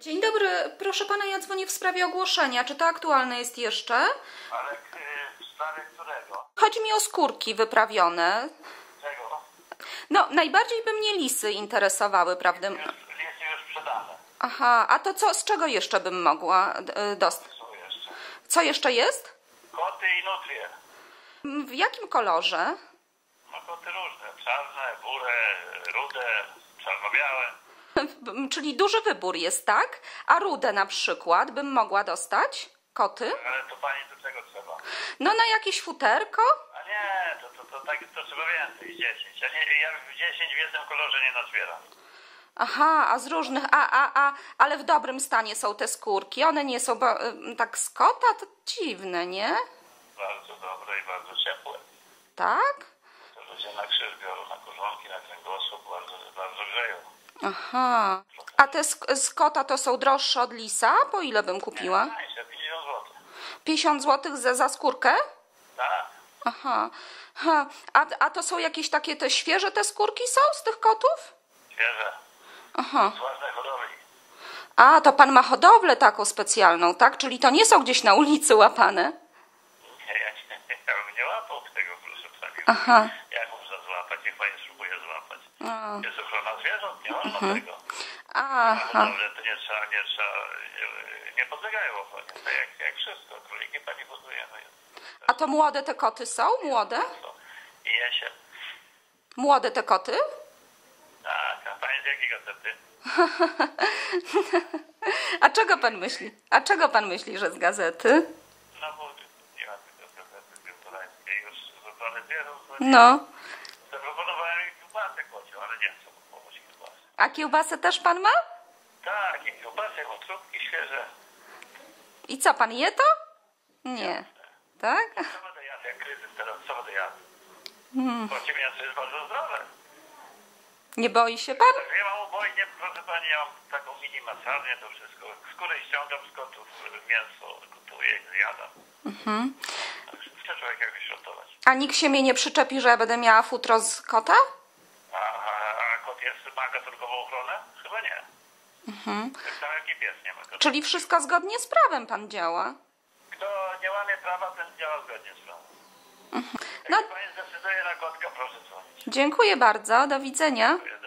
Dzień dobry, proszę pana, ja dzwonię w sprawie ogłoszenia. Czy to aktualne jest jeszcze? Ale y, w sprawie którego? Chodzi mi o skórki wyprawione. Czego? No, najbardziej by mnie lisy interesowały, prawda? Jest już sprzedane. Aha, a to co, z czego jeszcze bym mogła e, dostać? Są jeszcze. Co jeszcze jest? Koty i nutrie. W jakim kolorze? No koty różne. Czarne, burę, rude, czarno-białe. Czyli duży wybór jest, tak? A rudę na przykład bym mogła dostać? Koty? Ale to pani do czego trzeba? No na jakieś futerko? A nie, to, to, to, tak, to trzeba więcej, 10. Ja, nie, ja w 10 w jednym kolorze nie nazbieram. Aha, a z różnych, a, a, a, ale w dobrym stanie są te skórki. One nie są, bo, tak z kota to dziwne, nie? Bardzo dobre i bardzo ciepłe. Tak? To ludzie na krzyż biorą, na korzonki, na kręgosłup, bardzo, bardzo grzeją. Aha. A te z, z kota to są droższe od lisa? Po ile bym kupiła? Tańsze, 50 zł. 50 zł za, za skórkę? Tak. Aha. Ha. A, a to są jakieś takie te świeże te skórki są z tych kotów? Świeże. Aha. Z własnej hodowli. A, to pan ma hodowlę taką specjalną, tak? Czyli to nie są gdzieś na ulicy łapane? Nie, ja, nie, ja bym nie łapał tego, proszę pani. Aha. Jak A. Jest ochrona zwierząt, nie wolno Mhm. tego. Aha. Dobrze, to nie trzeba, nie trzeba, nie, nie podlegają ochronie. Tak jak, jak wszystko. Króliki pani buduje, no A to młode te koty są? Młode? to. I jesień. Młode te koty? Tak, a pani z jakiej gazety? A czego pan myśli? A czego pan myśli, że z gazety? No bo nie ma tego gazety białtorańskiej już z ochrony zwierząt. No. No. Zaproponowałem kiełbasę kocią, ale nie chcą kupować kiełbasy. A kiełbasę też pan ma? Tak, i kiełbasy, wątróbki świeże. I co, pan je to? Nie. Tak? Co będę jadł, jak kryzys teraz, co będę jadł? Hmm. Kocie mięso jest bardzo zdrowe. Nie boi się pan? Ja mam ubojnie, proszę pani, ja mam taką mini masarnię, to wszystko. Skórę ściągam z kotów, mięso gotuję, zjadam. Mhm. Chce człowiek jakoś ratować. A nikt się mnie nie przyczepi, że ja będę miała futro z kota? A, a, a kot jest, ma gatunkową ochronę? Chyba nie. Mhm. Tak samo jak i pies nie ma gatunku. Czyli wszystko zgodnie z prawem pan działa? Kto nie łamie prawa, ten działa zgodnie z prawem. Jak No. pani zdecyduje na kotka, proszę dzwonić. Dziękuję bardzo, do widzenia. Dziękuję,